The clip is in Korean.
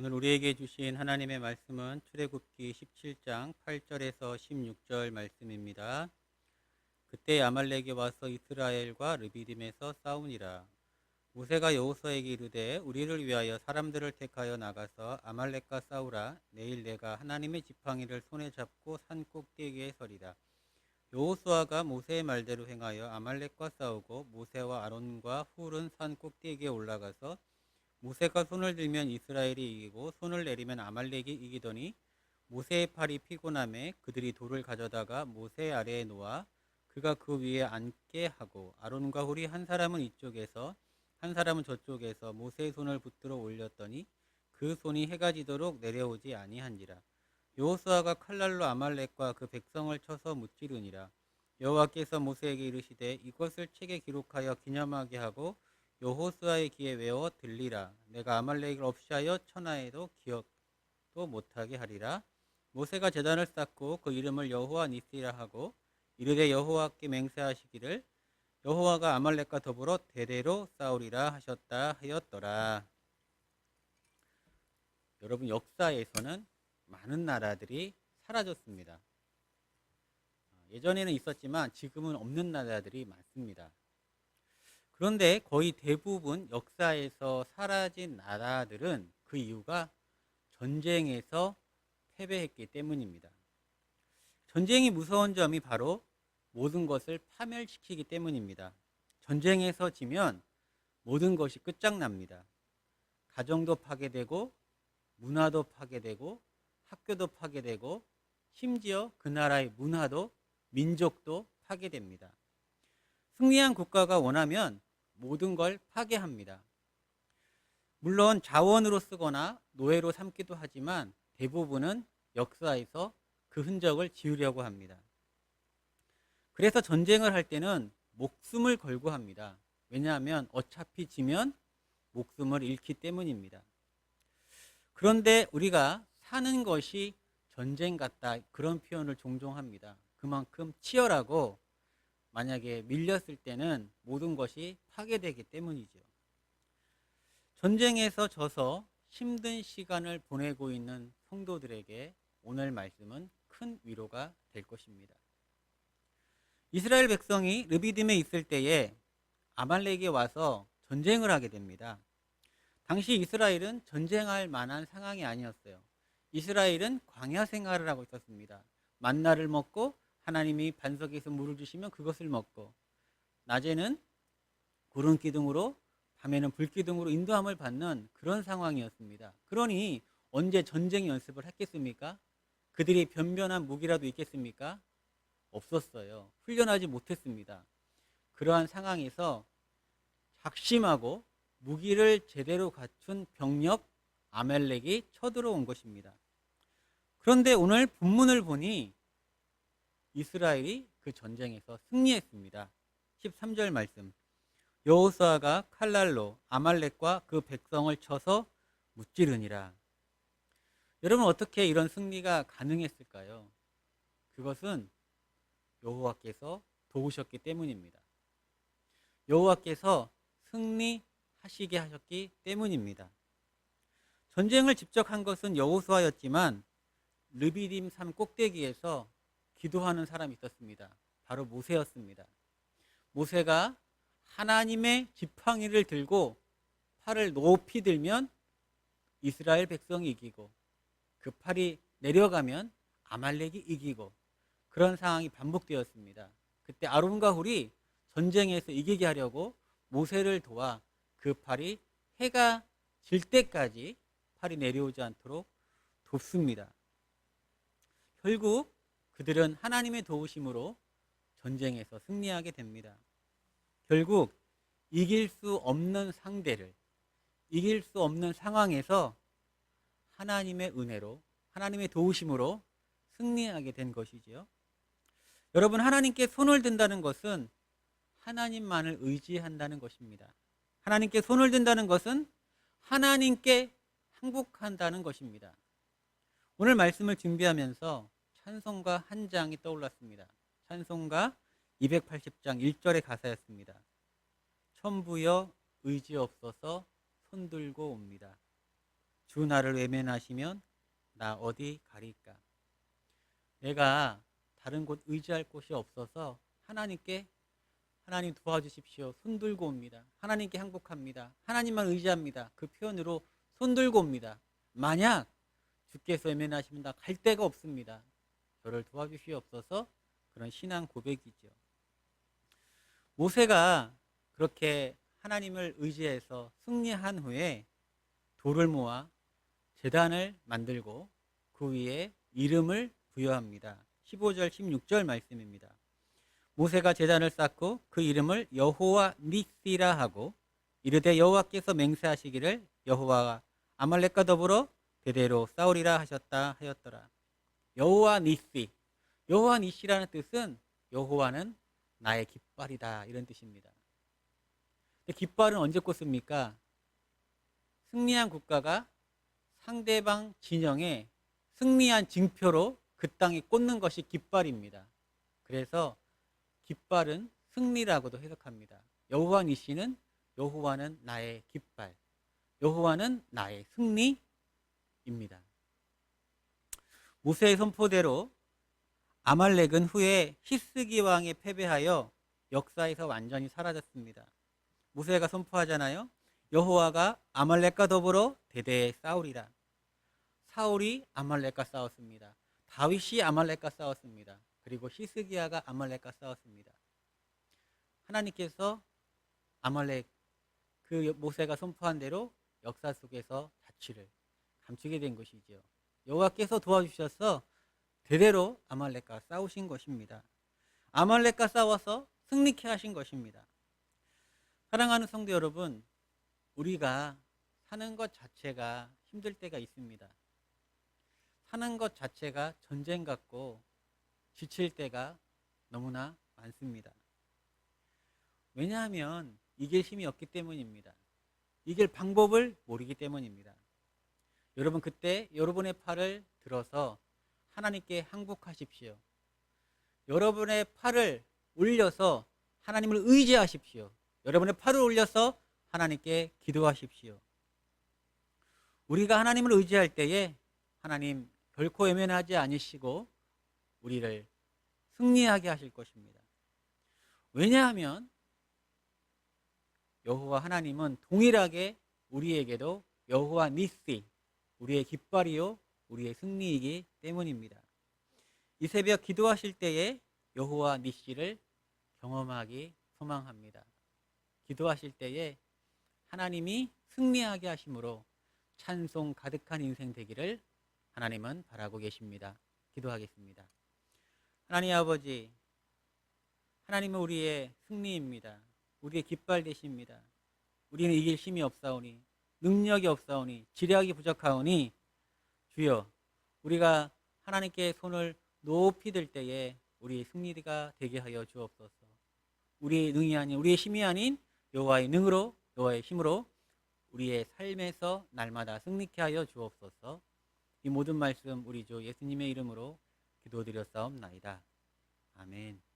오늘 우리에게 주신 하나님의 말씀은 출애굽기 17장 8절에서 16절 말씀입니다. 그때 아말렉이 와서 이스라엘과 르비딤에서 싸우니라. 모세가 여호수아에게 이르되 우리를 위하여 사람들을 택하여 나가서 아말렉과 싸우라. 내일 내가 하나님의 지팡이를 손에 잡고 산 꼭대기에 서리라. 여호수아가 모세의 말대로 행하여 아말렉과 싸우고 모세와 아론과 훌은 산 꼭대기에 올라가서 모세가 손을 들면 이스라엘이 이기고 손을 내리면 아말렉이 이기더니 모세의 팔이 피곤함에 그들이 돌을 가져다가 모세 아래에 놓아 그가 그 위에 앉게 하고 아론과 훌이 한 사람은 이쪽에서 한 사람은 저쪽에서 모세의 손을 붙들어 올렸더니 그 손이 해가 지도록 내려오지 아니한지라. 여호수아가 칼날로 아말렉과 그 백성을 쳐서 무찌르니라. 여호와께서 모세에게 이르시되 이것을 책에 기록하여 기념하게 하고 여호수아의 귀에 외워 들리라. 내가 아말렉을 없이 하여 천하에도 기억도 못하게 하리라. 모세가 제단을 쌓고 그 이름을 여호와 니시라 하고 이르되 여호와께 맹세하시기를 여호와가 아말렉과 더불어 대대로 싸우리라 하셨다 하였더라. 여러분 역사에서는 많은 나라들이 사라졌습니다. 예전에는 있었지만 지금은 없는 나라들이 많습니다 그런데 거의 대부분 역사에서 사라진 나라들은 그 이유가 전쟁에서 패배했기 때문입니다. 전쟁이 무서운 점이 바로 모든 것을 파멸시키기 때문입니다. 전쟁에서 지면 모든 것이 끝장납니다. 가정도 파괴되고, 문화도 파괴되고, 학교도 파괴되고, 심지어 그 나라의 문화도, 민족도 파괴됩니다. 승리한 국가가 원하면 모든 걸 파괴합니다. 물론 자원으로 쓰거나 노예로 삼기도 하지만 대부분은 역사에서 그 흔적을 지우려고 합니다. 그래서 전쟁을 할 때는 목숨을 걸고 합니다. 왜냐하면 어차피 지면 목숨을 잃기 때문입니다. 그런데 우리가 사는 것이 전쟁 같다 그런 표현을 종종 합니다. 그만큼 치열하고 만약에 밀렸을 때는 모든 것이 파괴되기 때문이죠. 전쟁에서 져서 힘든 시간을 보내고 있는 성도들에게 오늘 말씀은 큰 위로가 될 것입니다. 이스라엘 백성이 르비딤에 있을 때에 아말렉에 와서 전쟁을 하게 됩니다. 당시 이스라엘은 전쟁할 만한 상황이 아니었어요. 이스라엘은 광야 생활을 하고 있었습니다. 만나를 먹고 하나님이 반석에서 물을 주시면 그것을 먹고 낮에는 구름 기둥으로 밤에는 불 기둥으로 인도함을 받는 그런 상황이었습니다. 그러니 언제 전쟁 연습을 했겠습니까? 그들이 변변한 무기라도 있겠습니까? 없었어요. 훈련하지 못했습니다. 그러한 상황에서 작심하고 무기를 제대로 갖춘 병력 아멜렉이 쳐들어온 것입니다. 그런데 오늘 본문을 보니 이스라엘이 그 전쟁에서 승리했습니다. 13절 말씀. 여호수아가 칼날로 아말렉과 그 백성을 쳐서 무찌르니라. 여러분 어떻게 이런 승리가 가능했을까요? 그것은 여호와께서 도우셨기 때문입니다. 여호와께서 승리하시게 하셨기 때문입니다. 전쟁을 직접 한 것은 여호수아였지만 르비딤 산 꼭대기에서 기도하는 사람이 있었습니다. 바로 모세였습니다. 모세가 하나님의 지팡이를 들고 팔을 높이 들면 이스라엘 백성이 이기고 그 팔이 내려가면 아말렉이 이기고 그런 상황이 반복되었습니다. 그때 아론과 훌이 전쟁에서 이기게 하려고 모세를 도와 그 팔이 해가 질 때까지 팔이 내려오지 않도록 돕습니다. 결국 그들은 하나님의 도우심으로 전쟁에서 승리하게 됩니다. 결국 이길 수 없는 상대를 이길 수 없는 상황에서 하나님의 은혜로 하나님의 도우심으로 승리하게 된 것이지요. 여러분 하나님께 손을 든다는 것은 하나님만을 의지한다는 것입니다. 하나님께 손을 든다는 것은 하나님께 항복한다는 것입니다. 오늘 말씀을 준비하면서 찬송가 한 장이 떠올랐습니다. 찬송가 280장 1절의 가사였습니다. 천부여 의지 없어서 손 들고 옵니다. 주 나를 외면하시면 나 어디 가리까? 내가 다른 곳 의지할 곳이 없어서 하나님께 하나님 도와주십시오. 손 들고 옵니다. 하나님께 항복합니다. 하나님만 의지합니다. 그 표현으로 손 들고 옵니다. 만약 주께서 외면하시면 나 갈 데가 없습니다. 저를 도와주시옵소서 그런 신앙 고백이죠. 모세가 그렇게 하나님을 의지해서 승리한 후에 돌을 모아 재단을 만들고 그 위에 이름을 부여합니다. 15절 16절 말씀입니다. 모세가 재단을 쌓고 그 이름을 여호와 니시라 하고 이르되 여호와께서 맹세하시기를 여호와가 아말렉과 더불어 대대로 싸우리라 하셨다 하였더라. 여호와 니시 여호와 니시라는 뜻은 여호와는 나의 깃발이다 이런 뜻입니다. 깃발은 언제 꽂습니까? 승리한 국가가 상대방 진영에 승리한 징표로 그 땅에 꽂는 것이 깃발입니다. 그래서 깃발은 승리라고도 해석합니다. 여호와 니시는 여호와는 나의 깃발, 여호와는 나의 승리입니다. 모세의 선포대로 아말렉은 후에 히스기 왕에 패배하여 역사에서 완전히 사라졌습니다. 모세가 선포하잖아요. 여호와가 아말렉과 더불어 대대에 싸우리라. 사울이 아말렉과 싸웠습니다. 다윗이 아말렉과 싸웠습니다. 그리고 히스기야가 아말렉과 싸웠습니다. 하나님께서 아말렉 그 모세가 선포한 대로 역사 속에서 자취를 감추게 된 것이지요. 여호와께서 도와주셔서 대대로 아말렉과 싸우신 것입니다. 아말렉과 싸워서 승리케 하신 것입니다. 사랑하는 성도 여러분, 우리가 사는 것 자체가 힘들 때가 있습니다. 사는 것 자체가 전쟁 같고 지칠 때가 너무나 많습니다. 왜냐하면 이길 힘이 없기 때문입니다. 이길 방법을 모르기 때문입니다. 여러분 그때 여러분의 팔을 들어서 하나님께 항복하십시오. 여러분의 팔을 올려서 하나님을 의지하십시오. 여러분의 팔을 올려서 하나님께 기도하십시오. 우리가 하나님을 의지할 때에 하나님 결코 외면하지 않으시고 우리를 승리하게 하실 것입니다. 왜냐하면 여호와 하나님은 동일하게 우리에게도 여호와 니시 우리의 깃발이요 우리의 승리이기 때문입니다. 이 새벽 기도하실 때에 여호와 니시를 경험하기 소망합니다. 기도하실 때에 하나님이 승리하게 하심으로 찬송 가득한 인생 되기를 하나님은 바라고 계십니다. 기도하겠습니다. 하나님 아버지, 하나님은 우리의 승리입니다. 우리의 깃발 되십니다. 우리는 이길 힘이 없사오니, 능력이 없사오니, 지략이 부족하오니, 주여, 우리가 하나님께 손을 높이 들 때에 우리 승리가 되게 하여 주옵소서. 우리의 능이 아닌, 우리의 힘이 아닌 여호와의 능으로, 여호와의 힘으로 우리의 삶에서 날마다 승리케 하여 주옵소서. 이 모든 말씀 우리 주 예수님의 이름으로 기도드렸사옵나이다. 아멘.